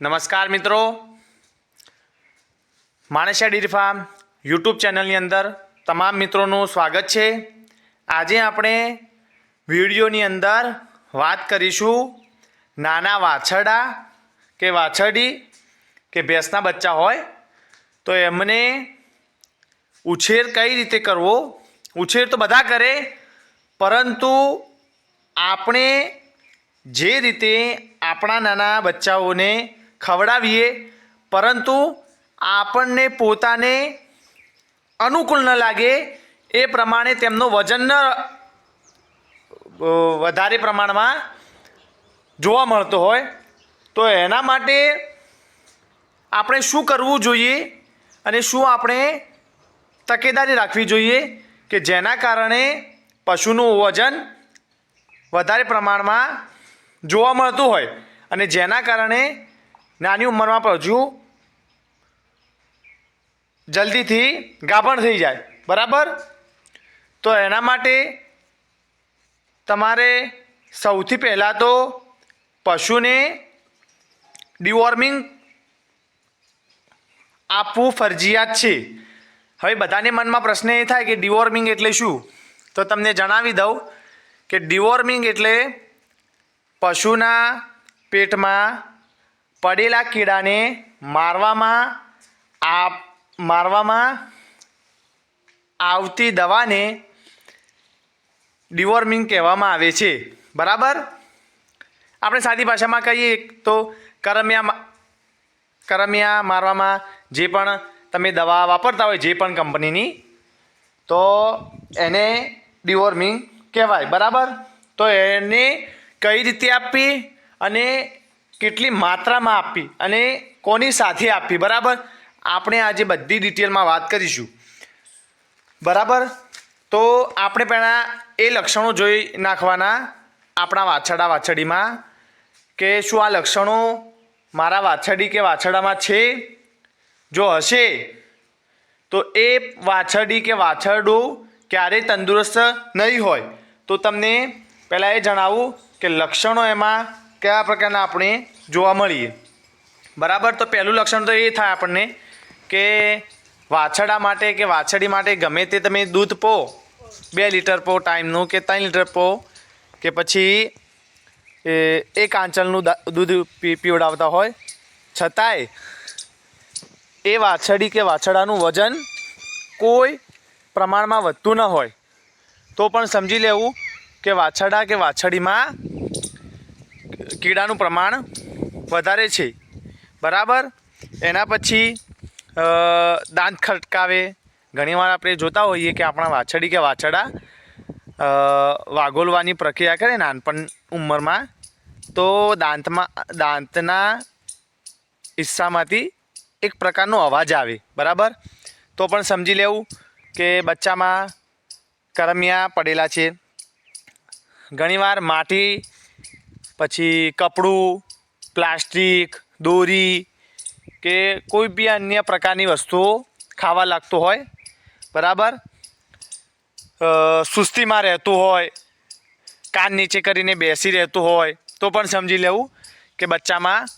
નમસ્કાર મિત્રો. માણેશા dairy farm YouTube ચેનલની અંદર તમામ મિત્રોનું સ્વાગત છે. આજે આપણે વિડીયોની અંદર વાત કરીશું નાના વાછરડા કે વાછરડી કે ભેંસના બચ્ચા હોય તો એમને ઉછેર કઈ રીતે કરવો? ઉછેર તો બધા કરે, પરંતુ આપણે જે રીતે આપણા નાના બચ્ચાઓને ખવડાવીએ, પરંતુ આપણને પોતાને અનુકૂળ ન લાગે. એ પ્રમાણે તેમનું વજન ન વધારે પ્રમાણમાં જોવા મળતો હોય. તો એના માટે આપણે શું કરવું જોઈએ અને શું આપણે તકેદારી રાખવી જોઈએ કે જેના કારણે પશુનું વજન વધારે પ્રમાણમાં જોવા મળતું હોય. અને જેના કારણે નાની ઉંમરમાં પણ હજુ જલ્દીથી ગાભણ થઈ જાય. બરાબર? તો એના માટે તમારે સૌથી પહેલાં તો પશુને ડિવોર્મિંગ આપવું ફરજિયાત છે. હવે બધાને મનમાં પ્રશ્ન એ થાય કે ડિવોર્મિંગ એટલે શું? તો તમને જણાવી દઉં કે ડિવોર્મિંગ એટલે પશુના પેટમાં પડેલા કીડાને મારવામાં આ મારવામાં આવતી દવાને ડિવોર્મિંગ કહેવામાં આવે છે. બરાબર? આપણે સાદી ભાષામાં કહીએ તો કરમિયા કરમિયા મારવામાં જે પણ તમે દવા વાપરતા હોય જે પણ કંપનીની, તો એને ડિવોર્મિંગ કહેવાય. બરાબર? તો એને કઈ રીતે આપવી અને કેટલી માત્રામાં આપવી અને કોની સાથે આપવી બરાબર? આપણે આજે બધી ડિટેલમાં વાત કરીશું. બરાબર? તો આપણે પહેલાં એ લક્ષણો જોઈ નાખવાના આપણા વાછરડા વાછરડીમાં કે શું આ લક્ષણો મારા વાછરડી કે વાછરડામાં છે? જો હશે, તો એ વાછરડી કે વાછરડું ક્યારેય તંદુરસ્ત નહીં હોય. તો તમને પહેલાં એ જણાવું કે લક્ષણો એમાં કયા પ્રકારના આપણે જોવા મળીએ? બરાબર? તો પહેલું લક્ષણ તો એ થાય આપણને કે વાછડા માટે કે વાછડી માટે ગમે તે તમે દૂધ પો, બે લીટર પો ટાઈમનું કે ત્રણ લીટર પો, કે પછી એ દા- દૂધ પીવડાવતા હોય. છતાંય એ વાછડી કે વાછડાનું વજન કોઈ પ્રમાણમાં વધતું ન હોય. તો પણ સમજી લેવું કે વાછરડા કે વાછરડીમાં કીડાનું પ્રમાણ વધારે છે. બરાબર? એના પછી દાંત ખટકાવે. ઘણીવાર આપણે જોતા હોઈએ કે આપણા વાછડી કે વાછડા વાગોલવાની પ્રક્રિયા કરે નાનપણ ઉંમરમાં, તો દાંતમાં, દાંતના હિસ્સામાંથી એક પ્રકારનો અવાજ આવે. બરાબર? તો પણ સમજી લેવું કે બચ્ચામાં કરમિયા પડેલા છે. ઘણીવાર માટી પછી કપડું, પ્લાસ્ટિક, દોરી કે કોઈ બી અન્ય પ્રકારની વસ્તુઓ ખાવા લાગતું હોય, બરાબર? સુસ્તીમાં રહેતું હોય, કાન નીચે કરીને બેસી રહેતું હોય, તો પણ સમજી લેવું કે બચ્ચામાં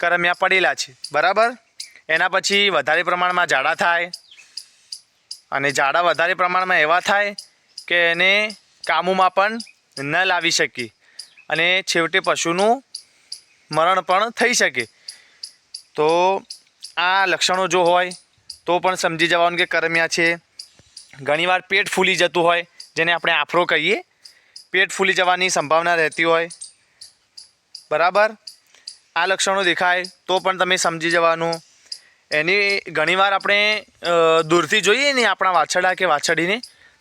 કરમિયા પડેલા છે, બરાબર? એના પછી વધારે પ્રમાણમાં ઝાડા થાય અને ઝાડા વધારે પ્રમાણમાં એવા થાય કે એને કામોમાં પણ ન લાવી શકીએ. અને છેવટે પશુનું મરણ પણ થઈ શકે. તો આ લક્ષણો જો હોય, તો પણ સમજી જવાનું કે કરમ્યા છે. ઘણીવાર પેટ ફૂલી જતું હોય, જેને આપણે આફરો કહીએ, પેટ ફૂલી જવાની સંભાવના રહેતી હોય. બરાબર? આ લક્ષણો દેખાય, તો પણ તમે સમજી જવાનું. એની ઘણીવાર આપણે દૂરથી જોઈએ ને આપણા વાછરડા કે વાછરડીને,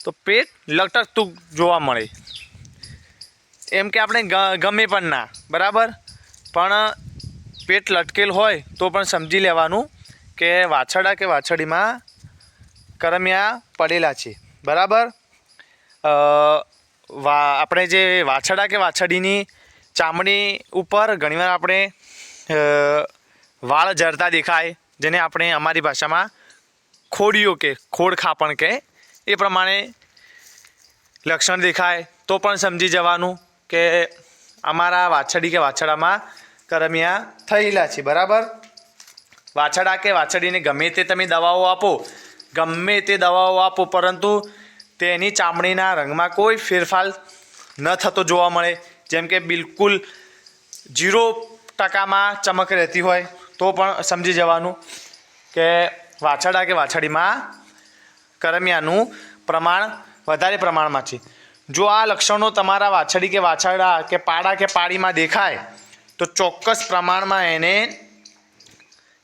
તો પેટ લટકતું જોવા મળે. એમ કે આપણે ગમે પણ ના, બરાબર? પણ પેટ લટકેલ હોય તો પણ સમજી લેવાનું કે વાછરડા કે વાછરડીમાં કરમિયા પડેલા છે, બરાબર? વા, આપણે જે વાછરડા કે વાછરડીની ચામડી ઉપર ઘણીવાર આપણે વાળ ઝરતા દેખાય, જેને આપણે અમારી ભાષામાં ખોડીઓ કે ખોડ ખાપણ કે એ પ્રમાણે લક્ષણ દેખાય, તો પણ સમજી જવાનું. કે અમારા વાછડી કે વાછડામાં કરમિયા થયેલા છે, બરાબર? વાછડા કે વાછડીને ગમે તે તમે દવાઓ આપો, ગમે તે દવાઓ આપો, પરંતુ તેની ચામડીના રંગમાં કોઈ ફેરફાર ન થતો જોવા મળે. જેમ કે બિલકુલ જીરો ટકામાં ચમક રહેતી હોય, તો પણ સમજી જવાનું કે વાછડા કે વાછડીમાં કરમિયાનું પ્રમાણ વધારે પ્રમાણમાં છે. જો આ લક્ષણો તમારા વાછડી કે વાછરડા કે પાડા કે પાડીમાં દેખાય, તો ચોક્કસ પ્રમાણમાં એને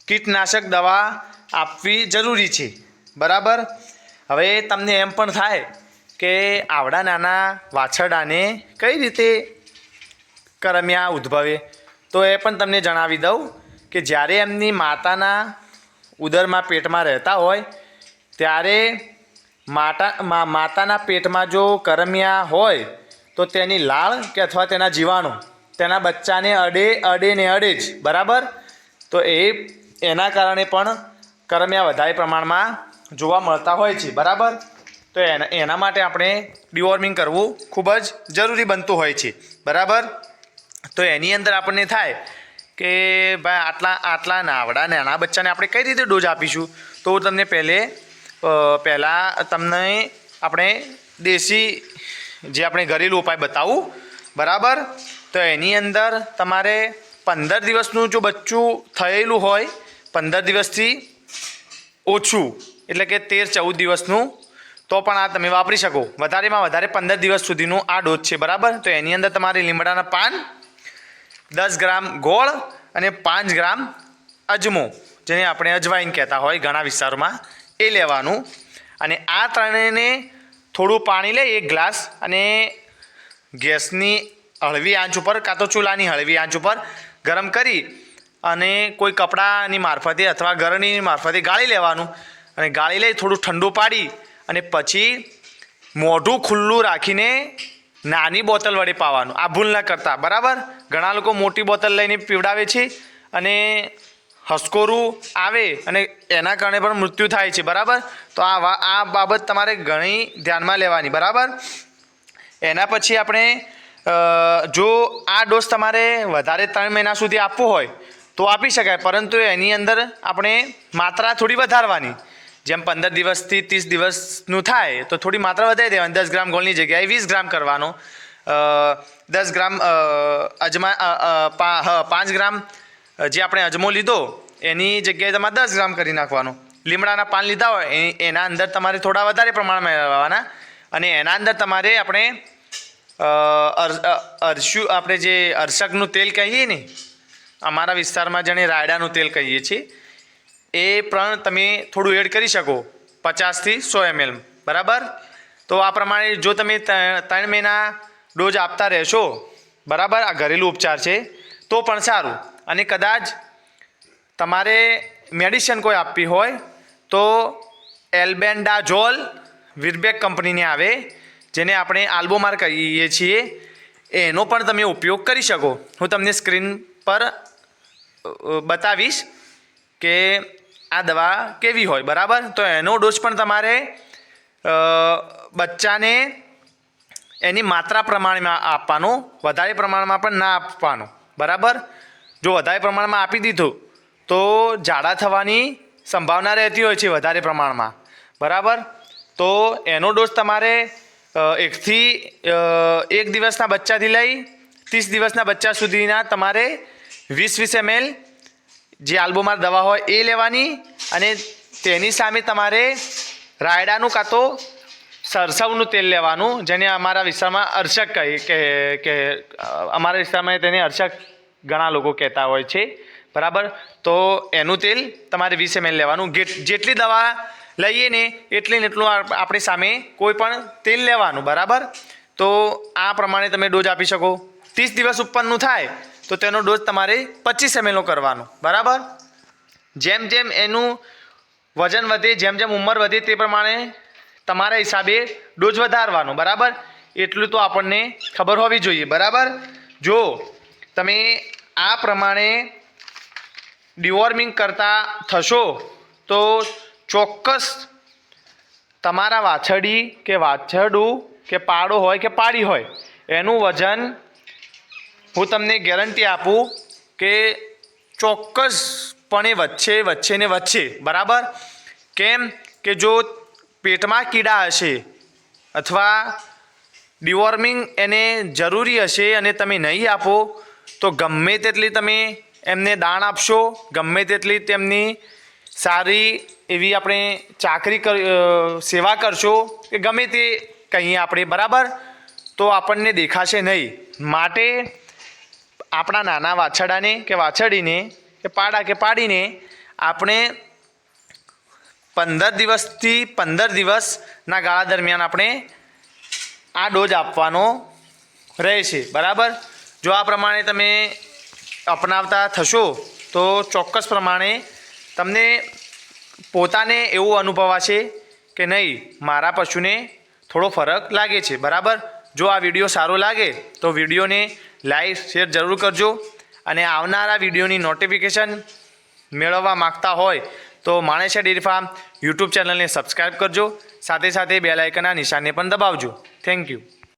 કીટનાશક દવા આપવી જરૂરી છે. બરાબર? હવે તમને એમ પણ થાય કે આવડા નાના વાછરડાને કઈ રીતે કરમિયા ઉદ્ભવે? તો એ પણ તમને જણાવી દઉં કે જ્યારે એમની માતાના ઉદરમાં પેટમાં રહેતા હોય, ત્યારે માતા માતાના પેટમાં જો કરમિયા હોય, તો તેની લાળ કે અથવા તેના જીવાણુ, તેના બચ્ચાને અડે અડે ને અડે જ, બરાબર? તો એ, એના કારણે પણ કરમિયા વધારે પ્રમાણમાં જોવા મળતા હોય છે, બરાબર? તો એના એના માટે આપણે ડિવોર્મિંગ કરવું ખૂબ જ જરૂરી બનતું હોય છે, બરાબર? તો એની અંદર આપણને થાય કે ભાઈ આટલા આટલા નાવડા, નાના બચ્ચાને આપણે કઈ રીતે ડોઝ આપીશું? તો હું તમને પહેલે પહેલાં તમને આપણે દેશી જે આપણે ઘરેલું ઉપાય બતાવું, બરાબર? તો એની અંદર તમારે પંદર દિવસનું જો બચ્ચું થયેલું હોય, પંદર દિવસથી ઓછું, એટલે કે તેર ચૌદ દિવસનું, તો પણ આ તમે વાપરી શકો. વધારેમાં વધારે પંદર દિવસ સુધીનું આ ડોઝ છે, બરાબર? તો એની અંદર તમારે લીમડાના પાન, દસ ગ્રામ ગોળ અને પાંચ ગ્રામ અજમો, જેને આપણે અજવાઈન કહેતા હોય ઘણા વિસ્તારોમાં. એ લેવાનું. અને આ ત્રણેયને થોડું પાણી લઈ, એક ગ્લાસ, અને ગેસની હળવી આંચ ઉપર, કાં તો ચૂલાની હળવી આંચ ઉપર ગરમ કરી અને કોઈ કપડાની મારફતે અથવા ઘરની મારફતે ગાળી લેવાનું. અને ગાળી લઈ થોડું ઠંડુ પાડી અને પછી મોઢું ખુલ્લું રાખીને નાની બોટલ વડે પાવાનું. આ ભૂલ ન કરતા. બરાબર? ઘણા લોકો મોટી બોટલ લઈને પીવડાવે છે અને હસકોરું આવે અને એના કારણે પણ મૃત્યુ થાય છે, બરાબર? તો આ આ બાબત તમારે ઘણી ધ્યાનમાં લેવાની, બરાબર? એના પછી આપણે જો આ ડોઝ તમારે વધારે ત્રણ મહિના સુધી આપવો હોય, તો આપી શકાય, પરંતુ એની અંદર આપણે માત્રા થોડી વધારવાની. જેમ પંદર દિવસથી ત્રીસ દિવસનું થાય, તો થોડી માત્રા વધારી દેવાની. દસ ગ્રામ ગોળની જગ્યાએ વીસ ગ્રામ કરવાનો. દસ ગ્રામ અજમા પાંચ ગ્રામ જે આપણે અજમો લીધો એની જગ્યાએ તમારે દસ ગ્રામ કરી નાખવાનું. લીમડાના પાન લીધા હોય એના અંદર તમારે થોડા વધારે પ્રમાણમાં લેવાના અને એના અંદર તમારે આપણે અ, અર- અ, અરસુ આપણે જે અરસકનું તેલ કહીએ ને અમારા વિસ્તારમાં જેને રાયડાનું તેલ કહીએ છીએ એ પણ તમે થોડું એડ કરી શકો પચાસથી સો એમએલ બરાબર? તો આ પ્રમાણે જો તમે ત્રણ મહિના ડોઝ આપતા રહેશો બરાબર? આ ઘરેલું ઉપચાર છે તો પણ સારું. અને કદાચ તમારે મેડિસિન કોઈ આપવી હોય, તો એલ્બેન્ડાઝોલ વિરબેક કંપનીની આવે, જેને આપણે આલ્બોમાર કહીએ છીએ. એનો પણ તમે ઉપયોગ કરી શકો. હું તમને સ્ક્રીન પર બતાવીશ કે આ દવા કેવી હોય, બરાબર? તો એનો ડોઝ પણ તમારે બચ્ચાને એની માત્રા પ્રમાણમાં આપવાનો, વધારે પ્રમાણમાં પણ ના આપવાનો, બરાબર? જો વધારે પ્રમાણમાં આપી દીધું, તો ઝાડા થવાની સંભાવના રહેતી હોય છે વધારે પ્રમાણમાં. બરાબર? તો એનો ડોઝ તમારે એકથી એક દિવસના બચ્ચાથી લઈ ત્રીસ દિવસના બચ્ચા સુધીના તમારે વીસ વીસ એમએલ જે આલ્બોમાર દવા હોય એ લેવાની અને તેની સામે તમારે રાયડાનું કાં તો સરસવનું તેલ લેવાનું, જેને અમારા વિસ્તારમાં અર્શક કહી કે કે અમારા વિસ્તારમાં તેને અર્શક ઘણા લોકો કહેતા હોય છે. બરાબર? તો એનું તેલ તમારે વીસ એમએલ લેવાનું. જેટલી દવા લઈએ ને એટલી ને એટલું આપણી સામે કોઈ પણ તેલ લેવાનું. બરાબર? તો આ પ્રમાણે તમે ડોઝ આપી શકો. ત્રીસ દિવસ ઉપરનું થાય, તો તેનો ડોઝ તમારે પચીસ એમએલનો કરવાનો. બરાબર? જેમ જેમ એનું વજન વધે, જેમ જેમ ઉંમર વધે તે પ્રમાણે તમારા હિસાબે ડોઝ વધારવાનો. બરાબર? એટલું તો આપણને ખબર હોવી જોઈએ. બરાબર? જો તમે આ પ્રમાણે ડિવોર્મિંગ કરતા થશો, તો ચોક્કસ તમારા વાછરડી કે વાછરડું કે પાડો હોય કે પાડી હોય, એનું વજન હું તમને ગેરંટી આપું કે ચોક્કસપણે વચ્ચે વચ્ચે ને વચ્ચે બરાબર? કેમ કે જો પેટમાં કીડા હશે અથવા ડિવોર્મિંગ એને જરૂરી હશે અને તમે નહીં આપો તો ગમે તેટલી તમે એમને દાણ આપશો, ગમે તેટલી તેમની સારી એવી આપણે ચાકરી કર સેવા કરશો, કે ગમે તે કહીએ આપણે, બરાબર? તો આપણને દેખાશે નહીં. માટે આપણા નાના વાછડાને કે વાછડીને કે પાડા કે પાડીને આપણે પંદર દિવસથી પંદર દિવસના ગાળા દરમિયાન આપણે આ ડોઝ આપવાનો રહે છે બરાબર? જો આ પ્રમાણે તમે અપનાવતા થશો, તો ચોક્કસ પ્રમાણે તમને પોતાને એવું અનુભવાશે કે નહીં, મારા પશુને થોડો ફરક લાગે છે. બરાબર? જો આ વીડિયો સારો લાગે, તો વિડીયોને લાઈક, શેર જરૂર કરજો અને આવનારા વિડીયોની નોટિફિકેશન મેળવવા માગતા હોય, તો માણેશા ડેરી ફાર્મ યુટ્યુબ ચેનલને સબસ્ક્રાઈબ કરજો. સાથે સાથે બે લાઇકનના નિશાનને પણ દબાવજો. Thank you.